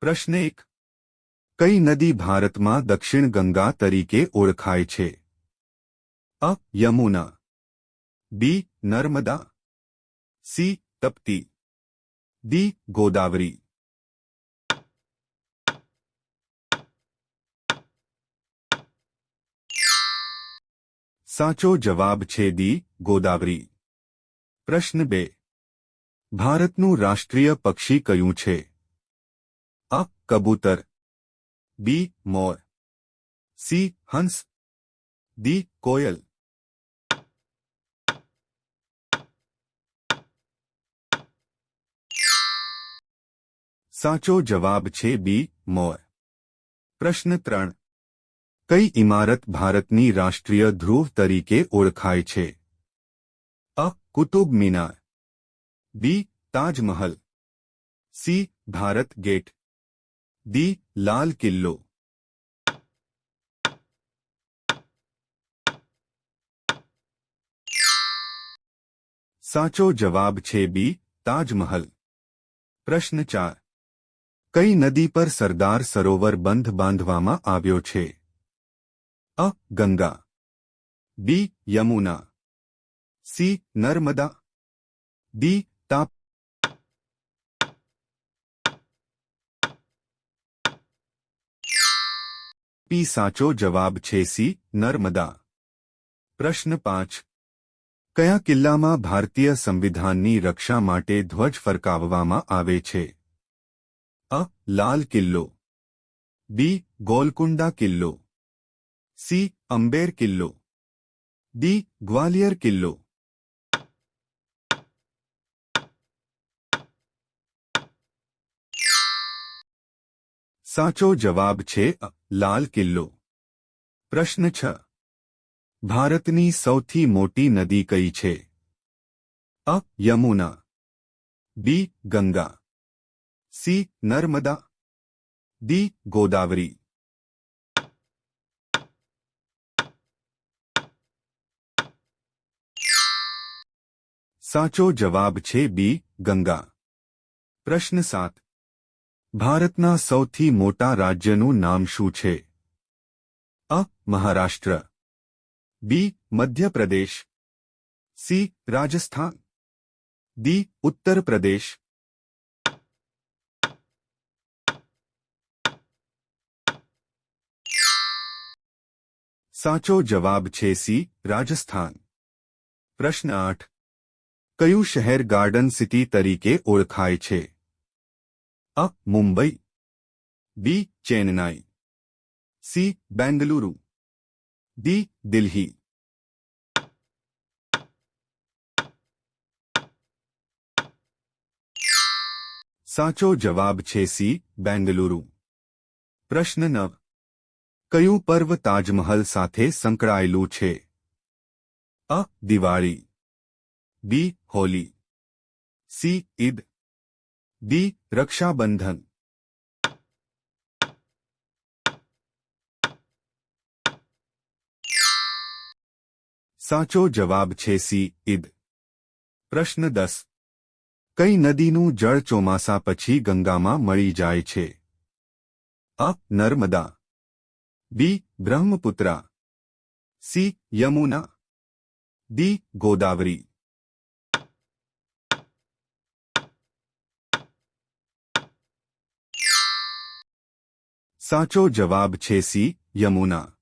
પ્રશ્ન એક. કઈ નદી ભારતમાં દક્ષિણ ગંગા તરીકે ઓળખાય છે? અ. Yamuna. B. Narmada. C. Tapti. D Godavari. સાચો જવાબ છે દી ગોદાવરી. પ્રશ્ન બે. ભારતનું રાષ્ટ્રીય પક્ષી કયું છે? અ કબૂતર બી મોર સી હંસ દી કોયલ સાચો જવાબ છે બી મોર પ્રશ્ન ત્રણ કઈ ઇમારત ભારતની રાષ્ટ્રીય ધ્રુવ તરીકે ઓળખાય છે A Qutub Minar B Taj Mahal C Bharat gate D Lal Qila સાચો જવાબ છે બી તાજમહલ પ્રશ્ન ચાર કઈ નદી પર સરદાર સરોવર બંધ બાંધવામાં આવ્યો છે અ Ganga B Yamuna C Narmada D પી સાચો જવાબ છે સી, નર્મદા. પ્રશ્ન પાંચ. કયા કિલ્લામાં ભારતીય સંવિધાનની રક્ષા માટે ધ્વજ ફરકાવવામાં આવે છે? અ, લાલ કિલ્લો. બી, ગોલકુંડા કિલ્લો. સી, અંબેર કિલ્લો. ડી, ગ્વાલિયર કિલ્લો. સાચો જવાબ છે લાલ કિલ્લો. પ્રશ્ન છ. ભારતની સૌથી મોટી નદી કઈ છે? અ, Yamuna. B, Ganga. C, Narmada. D Godavari. સાચો જવાબ છે, બી, ગંગા. પ્રશ્ન સાત. ભારતના સૌથી મોટા રાજ્યનું નામ શું છે? A. Maharashtra. B. Madhya Pradesh. C. Rajasthan. D Uttar Pradesh સાચો જવાબ છે સી. રાજસ્થાન. પ્રશ્ન આઠ. કયું શહેર ગાર્ડન સિટી તરીકે ઓળખાય છે? અ Mumbai B Chennai C Bengaluru D Delhi સાચો જવાબ છે સી બેંગલુરુ પ્રશ્ન નવ કયું પર્વ તાજમહલ સાથે સંકળાયેલું છે A Diwali B Holi C Eid D Raksha Bandhan. સાચો જવાબ છે સી, ઈદ. પ્રશ્ન દસ. કઈ નદીનું જળ ચોમાસા પછી ગંગામાં મળી જાય છે? અ, Narmada. B, Brahmaputra. C, Yamuna. D, Godavari. સાચો જવાબ છે સી યમુના.